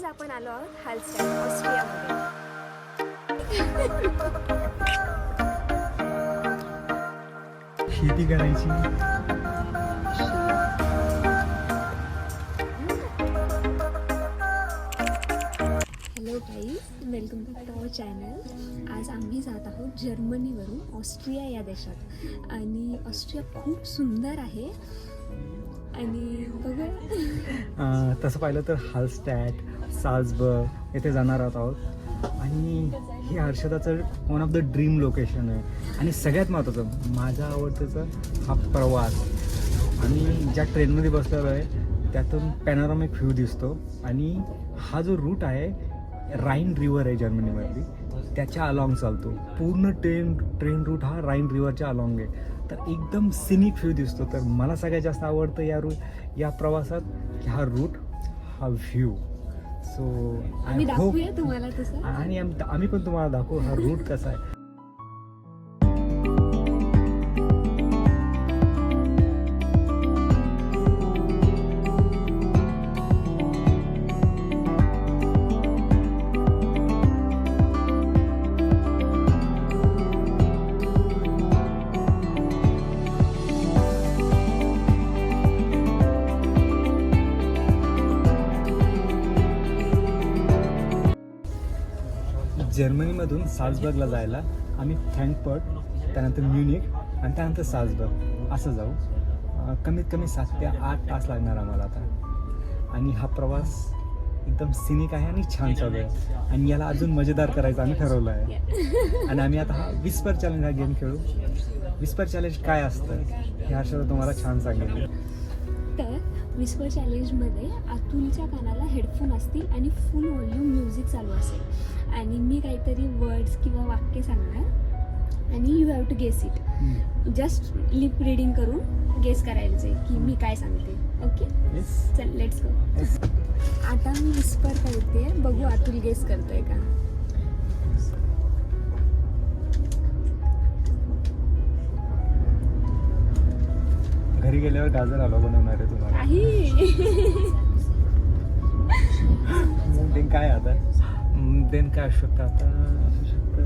आज आपण आलो आहोत ऑस्ट्रियामध्ये. शेती करायची. Hello guys welcome back to our channel आज आम्ही जात आहोत जर्मनीवरून ऑस्ट्रिया या देशात. आणि ऑस्ट्रिया खूप सुंदर आहे. आणि बघूया. अं, तसं पाहिलं तर हालस्टॅट साल्सबर्ग येथे जाणार आहोत आणि हे हर्षदाचं one of the dream location आहे. आणि सगळ्यात महत्त्वाचं माझा आवडतेचा हा प्रवास. आम्ही ज्या ट्रेनमध्ये बसलेलो आहे त्यातून पॅनॉरॉमिक व्ह्यू दिसतो. आणि हा जो रूट आहे राईन रिव्हर आहे जर्मनीमधली त्याच्या अलॉंग चालतो. पूर्ण ट्रेन ट्रेन रूट हा राईन रिव्हरच्या अलॉंग आहे. तर एकदम सिनिक व्ह्यू दिसतो. तर मला सगळ्यात जास्त आवडतं या रू या प्रवासात हा रूट हा व्ह्यू सो आम्ही दाखवूया तुम्हाला तसं. आणि आम- आम्ही पण तुम्हाला दाखवू हा रूट कसा आहे. जर्मनीमधून साल्सबर्गला जायला आम्ही फ्रँकफर्ट त्यानंतर म्युनिक आणि त्यानंतर साल्सबर्ग. असं जाऊ. कमीत कमी सात ते आठ तास लागणार आम्हाला आता. आणि हा प्रवास एकदम सिनिक आहे आणि छान चालू आहे. आणि याला अजून मजेदार करायचं आम्ही ठरवलं आहे. आणि आम्ही आता हा विस्पर चॅलेंज हा गेम खेळू. विस्पर चॅलेंज काय असतं हे हर्षदा तुम्हाला छान सांगेल. विस्पर चॅलेंजमध्ये अतुलच्या कानाला हेडफोन असतील आणि फुल व्हॉल्यूम म्युझिक चालू असेल. आणि मी काहीतरी वर्ड्स किंवा वाक्य सांगणार. आणि you have to guess it just lip reading करून गेस करायचं आहे की मी काय सांगते. ओके चल लेट्स गो आता मी विस्पर करते. बघू अतुल गेस करतोय का? घरी गेल्यावर गाजर हलवा बनवणार आहे तुम्हाला. काय आता? देन काय असू शकतं आता? असू शकतं.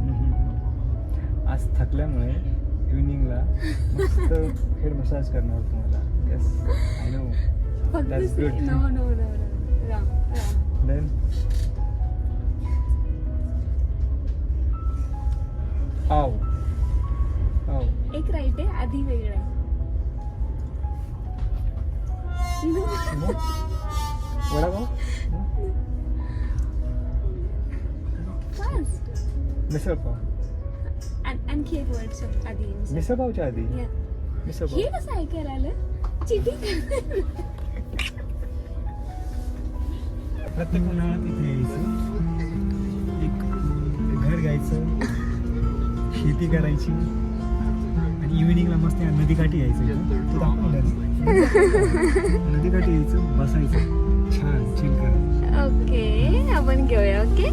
हम्म. आज थकल्यामुळे इव्हिनिंगला मस्त हेड मसाज करणार तुम्हाला येस आय नो देन आव आव एक राईट आहे आधी वेगळं आहे. वडापाव? Fast. मिसळपाव आण- आणखी एक वर्ड आधी. मिसळपावच्या आधी? Yeah. हे मिसळपाव कसं ऐकायला आलं? चिटिंग प्रत्येक उन्हाळ्यात इथे यायचं. एक घर घ्यायचं. शेती करायची. आणि इव्हिनिंगला मस्त नदीकाठी यायचं. तू दाखवलं नदीकाठी यायचं बसायचं. छान चिल करत ओके आपण घेऊया ओके?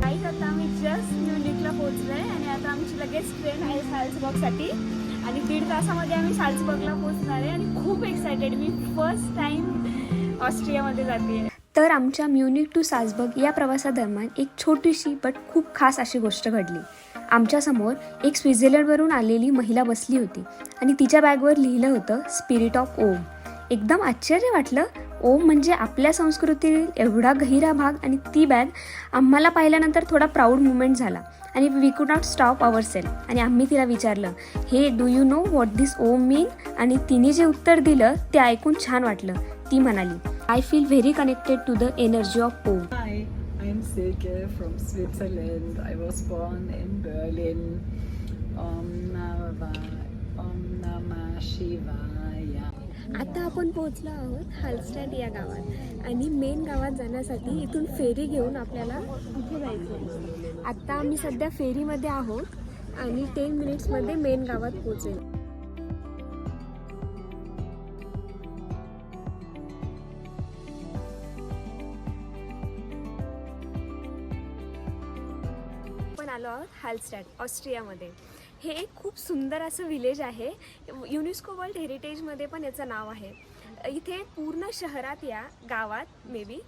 काही आता आम्ही जस्ट म्युनिकला पोहोचलोय आणि आता आमची लगेच ट्रेन आहे साल्सबर्गसाठी आणि दीड तासामध्ये आम्ही साल्सबर्गला पोहोचणार आहे आणि खूप एक्सायटेड मी फर्स्ट टाइम ऑस्ट्रियामध्ये जाते तर आमच्या म्युनिक टू साल्सबर्ग या प्रवासादरम्यान एक छोटीशी बट खूप खास अशी गोष्ट घडली. आमच्यासमोर एक स्वित्झर्लंडवरून आलेली महिला बसली होती आणि तिच्या बॅगवर लिहिलं होतं स्पिरिट ऑफ ओम. एकदम आश्चर्य वाटलं. ओम म्हणजे आपल्या संस्कृतीतील एवढा गहिरा भाग आणि ती बॅग आम्हाला पाहिल्यानंतर थोडा प्राऊड मुमेंट झाला आणि वी कुड नॉट स्टॉप आवर सेल आणि आम्ही तिला विचारलं हे do you know what this Om mean? आणि तिने जे उत्तर दिलं ते ऐकून छान वाटलं. ती म्हणाली I feel very connected to the energy of Om. Silke from Switzerland. I was born in Berlin. Om Namah, Om Namah Shivaya. आता आपण पोहोचलो आहोत हालस्टॅड या गावात आणि मेन गावात जाण्यासाठी इथून फेरी घेऊन आपल्याला इथे जायचं आहे आत्ता आम्ही सध्या फेरीमध्ये आहोत आणि टेन मिनिट्समध्ये मेन गावात पोहोचेल हालस्टॅट ऑस्ट्रियामध्ये. हे एक खूप सुंदर असं विलेज आहे. युनेस्को वर्ल्ड हेरिटेजमध्ये पण याचं नाव आहे. इथे पूर्ण शहरात या गावात मे बी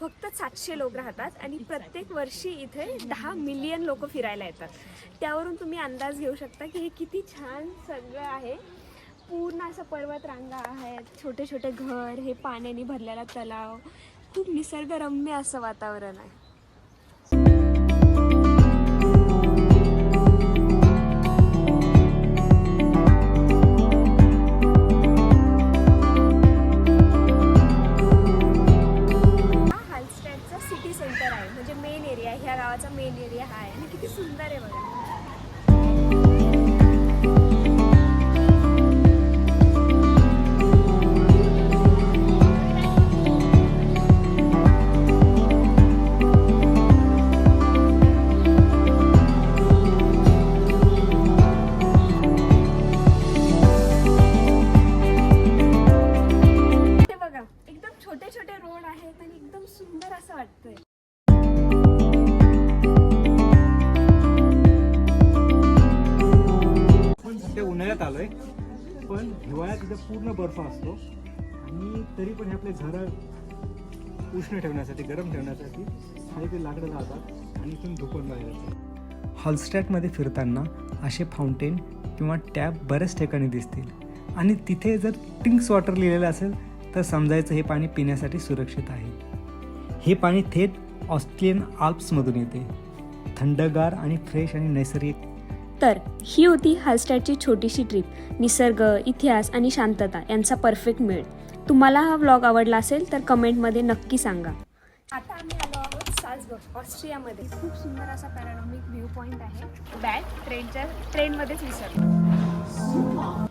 फक्त सातशे लोक राहतात आणि प्रत्येक वर्षी इथे दहा मिलियन लोक फिरायला येतात. त्यावरून तुम्ही अंदाज घेऊ शकता की हे किती छान सगळं आहे. पूर्ण असं पर्वत रांगा आहेत छोटे छोटे घर हे पाण्याने भरलेला तलाव. खूप निसर्गरम्य असं वातावरण आहे. ह्या गावाचा मेन एरिया हा आहे. आणि किती सुंदर आहे बघा. ते बघा एकदम छोटे छोटे रोड आहेत आणि एकदम सुंदर असं वाटतंय. सध्या उन्हाळ्यात आलोय. पण हिवाळ्यात इथं पूर्ण बर्फ असतो. आणि तरी पण हे आपले घरं उष्ण ठेवण्यासाठी गरम ठेवण्यासाठी खाली ते लाकडं लावतात आणि इथून धुकून बाहेर हॉलस्टॅटमध्ये फिरताना असे फाउंटेन किंवा टॅप बऱ्याच ठिकाणी दिसतील. आणि तिथे जर टिंक्स वॉटर लिहिलेलं असेल तर समजायचं हे पाणी पिण्यासाठी सुरक्षित आहे. हे पाणी थेट ऑस्ट्रेलियन आल्प्समधून येते. थंडगार आणि फ्रेश आणि नैसर्गिक तर ही होती हालस्टॅटची छोटीशी ट्रिप निसर्ग इतिहास आणि शांतता यांचा परफेक्ट मेळ. तुम्हाला हा व्लॉग आवडला असेल तर कमेंटमध्ये नक्की सांगा. आता आम्ही आलो आहोत साल्सबर्ग ऑस्ट्रियामध्ये. खूप सुंदर असा पॅरानॉमिक व्ह्यू पॉईंट आहे. बॅग ट्रेनच्या ट्रेनमध्येच विसरलो.